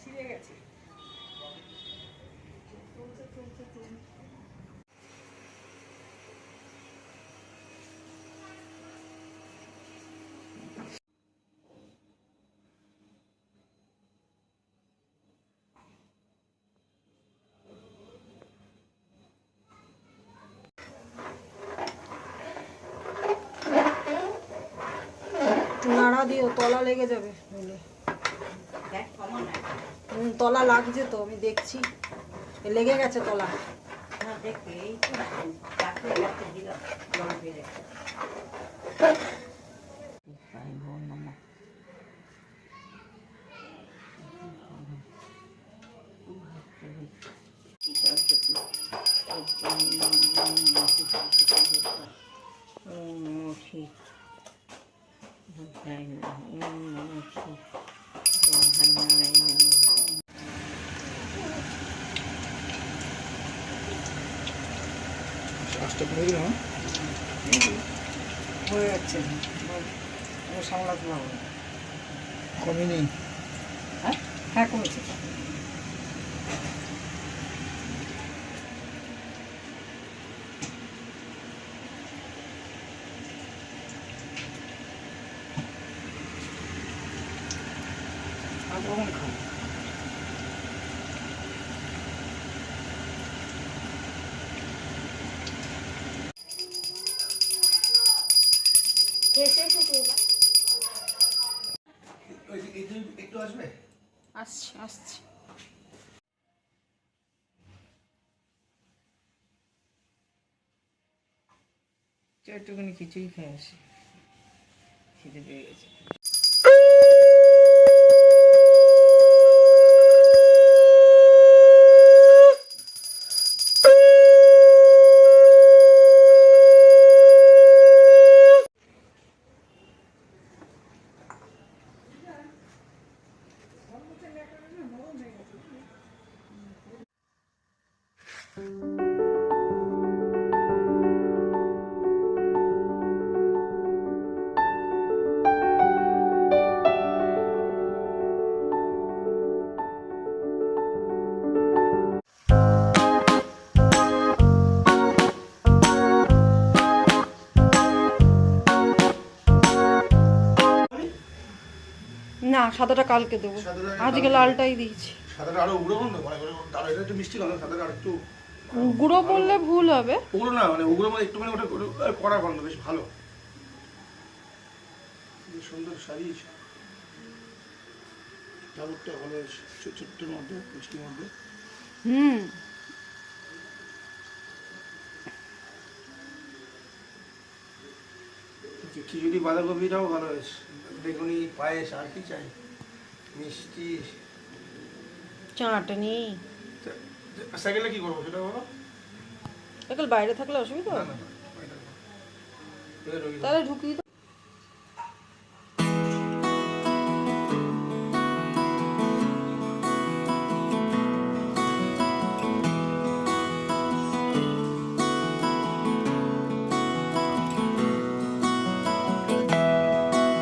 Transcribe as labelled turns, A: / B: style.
A: ছিঁড়ে গেছে। নাড়া দিও তলা লেগে যাবে। হুম, তলা লাগছে তো আমি দেখছি। লেগে গেছে তলা।
B: না?
C: কমে গেল না
A: হয়ে যাচ্ছে। সামলাতে পারব।
C: কমেনি।
A: হ্যাঁ? হ্যাঁ কমেছে। আর কখন খাব?
C: একটু আসবে?
A: আসছি আসছি।
B: একটুখানি খিচুড়ি খেয়ে আসি। খিদে পেয়ে গেছে।
A: না সাদাটা কালকে দেবো। আজকে লালটাই দিয়েছি।
C: সাদাটা আরও উগ্র গন্ধ এটা একটু মিষ্টি গন্ধ সাদাটা আর একটু
A: গুঁড়ো বললে ভুল হবে।
C: উগ্র না মানে উগ্র মানে একটুখানি ওটা ওটা কড়া গন্ধ বেশ ভালো। সুন্দর সাজিয়েছে। ঠাকুরটা ভালো হয়েছে ছোট মধ্যে মিষ্টির মধ্যে।
A: হুম।
C: যে খিচুড়ি বাঁধাকপিটাও ভালো হয়েছে। বেগুনি পায়েস আর কি চাই? মিষ্টি।
A: চাটনি।
C: সাইকেলে কি করব সেটা বলো?
A: বাইরে থাকলে অসুবিধা? তাহলে ঢুকিয়ে